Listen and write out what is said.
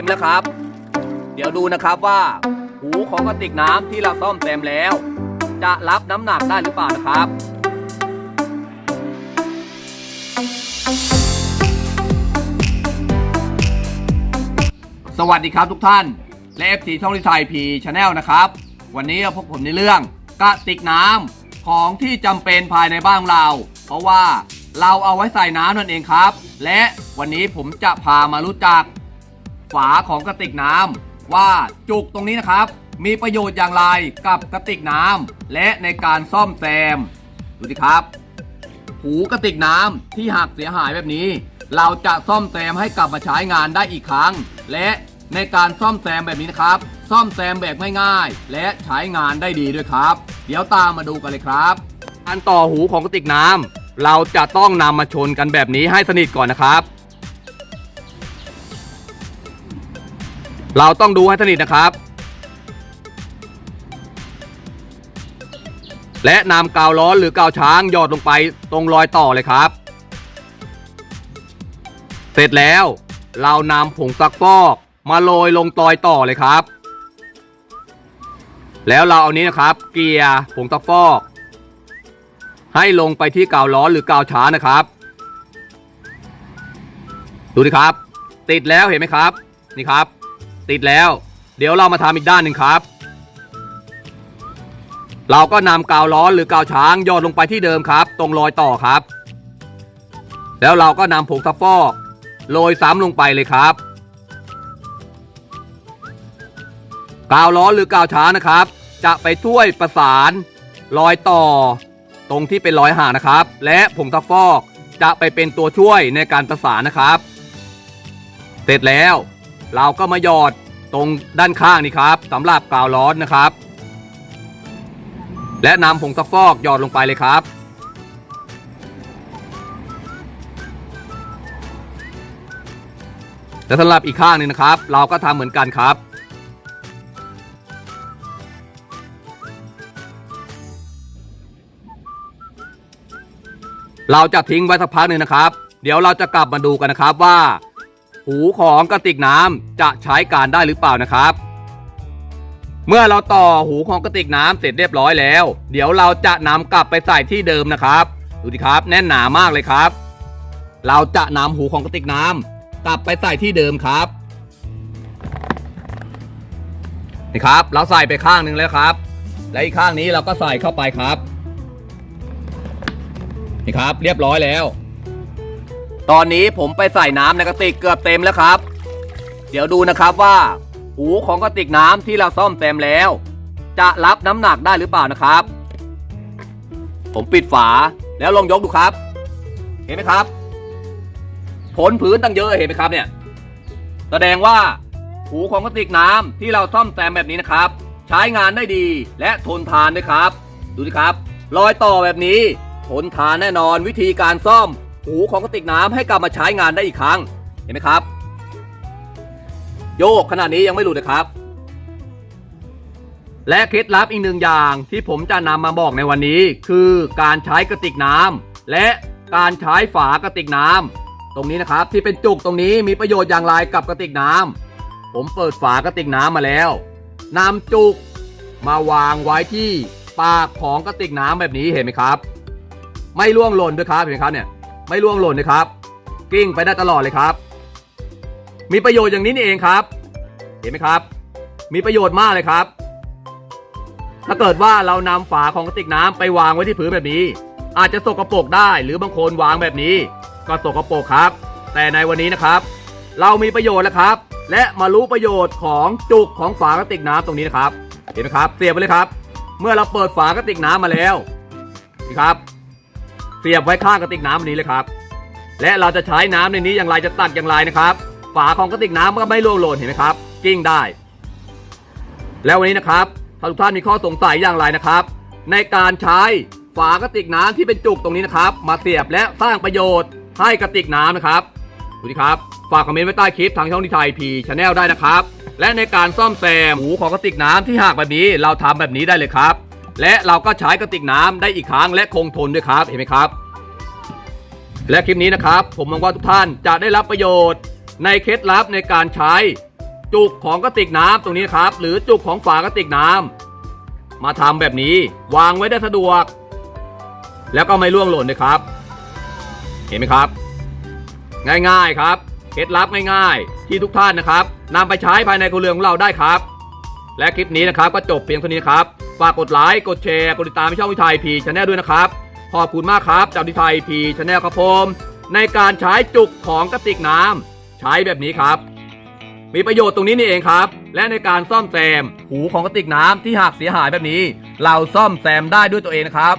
ต็มแล้วครับ เดี๋ยวดูนะครับว่า หูของกระติกน้ำที่เราซ่อมแซมแล้ว จะรับน้ำหนักได้หรือเปล่านะครับสวัสดีครับทุกท่าน และ FC ช่องลิทายพีชาแนลนะครับ วันนี้พบผมในเรื่องกระติกน้ำของที่จำเป็นภายในบ้านของเรา เพราะว่าเราเอาไว้ใส่น้ำนั่นเองครับ และวันนี้ผมจะพามารู้จัก ฝาของกระติกน้ำว่าจุกตรงนี้นะครับ มีประโยชน์อย่างไรกับกระติกน้ำและในการซ่อมแซมดูสิครับ หูกระติกน้ำที่หักเสียหายแบบนี้ เราจะซ่อมแซมให้กลับมาใช้งานได้อีกครั้ง และในการซ่อมแซมแบบนี้นะครับ ซ่อมแซมแบบง่ายๆและใช้งานได้ดีด้วยครับ เดี๋ยวตามมาดูกันเลยครับอันต่อหูของกระติกน้ำเราจะต้องนำมาชนกันแบบนี้ให้สนิทก่อนนะครับ เราต้องดูให้สนิทนะครับ และนำกาวร้อหรือกาวช้างหยอดลงไปตรงรอยต่อเลยครับ เสร็จแล้วเรานำผงซักฟอกมาโรยลงรอยต่อเลยครับ แล้วเราเอานี้นะครับ เกียร์ผงซักฟอก ให้ลงไปที่กาวร้อหรือกาวช้านะครับ ดูดิครับ ติดแล้วเห็นไหมครับ นี่ครับ ติดแล้ว เดี๋ยวเรามาทำอีกด้านหนึ่งครับ เราก็นำกาวร้อนหรือกาวช้างยอดลงไปที่เดิมครับ ตรงรอยต่อครับ แล้วเราก็นำผงซักฟอกโรยซ้ำลงไปเลยครับ กาวร้อนหรือกาวช้างนะครับ จะไปช่วยประสานรอยต่อ ตรงที่เป็นรอยห่างนะครับ และผงซักฟอกจะไปเป็นตัวช่วยในการประสานนะครับ เสร็จแล้ว เราก็มาหยอดตรงด้านข้างนี่ครับสำหรับกาวร้อนนะครับ และนำผงซักฟอกหยอดลงไปเลยครับ และสำหรับอีกข้างหนึงนะครับ เราก็ทำเหมือนกันครับเราจะทิ้งไว้สักพักหนึ่งนะครับ เดี๋ยวเราจะกลับมาดูกันนะครับว่า หูของกระติกน้ำจะใช้การได้หรือเปล่านะครับ เมื่อเราต่อหูของกระติกน้ำเสร็จเรียบร้อยแล้ว เดี๋ยวเราจะนำกลับไปใส่ที่เดิมนะครับ ดูดิครับแน่นหนามากเลยครับ เราจะนำหูของกระติกน้ำกลับไปใส่ที่เดิมครับนี่ครับ เราใส่ไปข้างหนึ่งแล้วครับ และอีกข้างนี้เราก็ใส่เข้าไปครับนี่ครับ เรียบร้อยแล้ว ตอนนี้ผมไปใส่น้ำในกระติกเกือบเต็มแล้วครับ เดี๋ยวดูนะครับว่า หูของกระติกน้ำที่เราซ่อมแซมแล้ว จะรับน้ำหนักได้หรือเปล่านะครับ ผมปิดฝาแล้วลองยกดูครับ เห็นไหมครับ ผลผืนตั้งเยอะเห็นไหมครับเนี่ย แสดงว่าหูของกระติกน้ำที่เราซ่อมแซมแบบนี้นะครับ ใช้งานได้ดีและทนทานด้วยครับ ดูสิครับ รอยต่อแบบนี้ทนทานแน่นอนวิธีการซ่อม หูของกระติกน้ำให้กลับมาใช้งานได้อีกครั้ง เห็นไหมครับ โยกขนาดนี้ยังไม่หลุดนะครับ และเคล็ดลับอีกหนึ่งอย่างที่ผมจะนำมาบอกในวันนี้ คือการใช้กระติกน้ำและการใช้ฝากระติกน้ำตรงนี้นะครับที่เป็นจุกตรงนี้มีประโยชน์อย่างไรกับกระติกน้ำผมเปิดฝากระติกน้ำมาแล้วนำจุกมาวางไว้ที่ปากของกระติกน้ำแบบนี้เห็นไหมครับ ไม่ร่วงหล่นด้วยครับเห็นไหมครับเนี่ย ไม่ร่วงหล่นนะครับ กิ้งไปได้ตลอดเลยครับ มีประโยชน์อย่างนี้นี่เองครับ เห็นไหมครับ มีประโยชน์มากเลยครับ ถ้าเกิดว่าเรานำฝาของกระติกน้ำไปวางไว้ที่พื้นแบบนี้ อาจจะสกปรกได้หรือบางคนวางแบบนี้ ก็สกปรกครับ แต่ในวันนี้นะครับ เรามีประโยชน์แล้วครับ และมารู้ประโยชน์ของจุกของฝากระติกน้ำตรงนี้นะครับ เห็นไหมครับเสียบไปเลยครับ เมื่อเราเปิดฝากระติกน้ำมาแล้วนี่ครับ เสียบไว้ข้างกระติกน้ำอันนี้เลยครับ และเราจะใช้น้ำในนี้อย่างไรจะตักอย่างไรนะครับ ฝาของกระติกน้ำก็ไม่ร่วงหล่นเห็นไหมครับ กิ้งได้ แล้ววันนี้นะครับถ้าทุกท่านมีข้อสงสัยอย่างไรนะครับ ในการใช้ฝากระติกน้ำที่เป็นจุกตรงนี้นะครับ มาเสียบและสร้างประโยชน์ให้กระติกน้ำนะครับดูดิครับ ฝากคอมเมนต์ไว้ใต้คลิปทางช่องที่ไทยพีชาแนลได้นะครับ และในการซ่อมแซมหูของกระติกน้ำที่หักแบบนี้เราทำแบบนี้ได้เลยครับ และเราก็ใช้กระติกน้ำได้อีกครั้งและคงทนด้วยครับเห็นไหมครับ และคลิปนี้นะครับ ผมหวังว่าทุกท่านจะได้รับประโยชน์ ในเคล็ดลับในการใช้จุกของกระติกน้ำตรงนี้นครับ หรือจุกของฝากระติกน้ำมาทำแบบนี้วางไว้ได้สะดวก แล้วก็ไม่ร่วงหล่นเลยครับ เห็นไหมครับ ง่ายๆครับเคล็ดลับง่ายๆ ที่ทุกท่านนะครับนำไปใช้ภายในครัวเรือนของเราได้ครับ และคลิปนี้นะครับก็จบเพียงเท่านี้ครับ ฝากกดไลค์ กดแชร์ กดติดตามช่องวิทยพีชแนลด้วยนะครับ ขอบคุณมากครับจากวิทยพีชแนลครับผมในการใช้จุกของกระติกน้ำใช้แบบนี้ครับ มีประโยชน์ตรงนี้นี่เองครับ และในการซ่อมแซมหูของกระติกน้ำที่หักเสียหายแบบนี้ เราซ่อมแซมได้ด้วยตัวเองนะครับ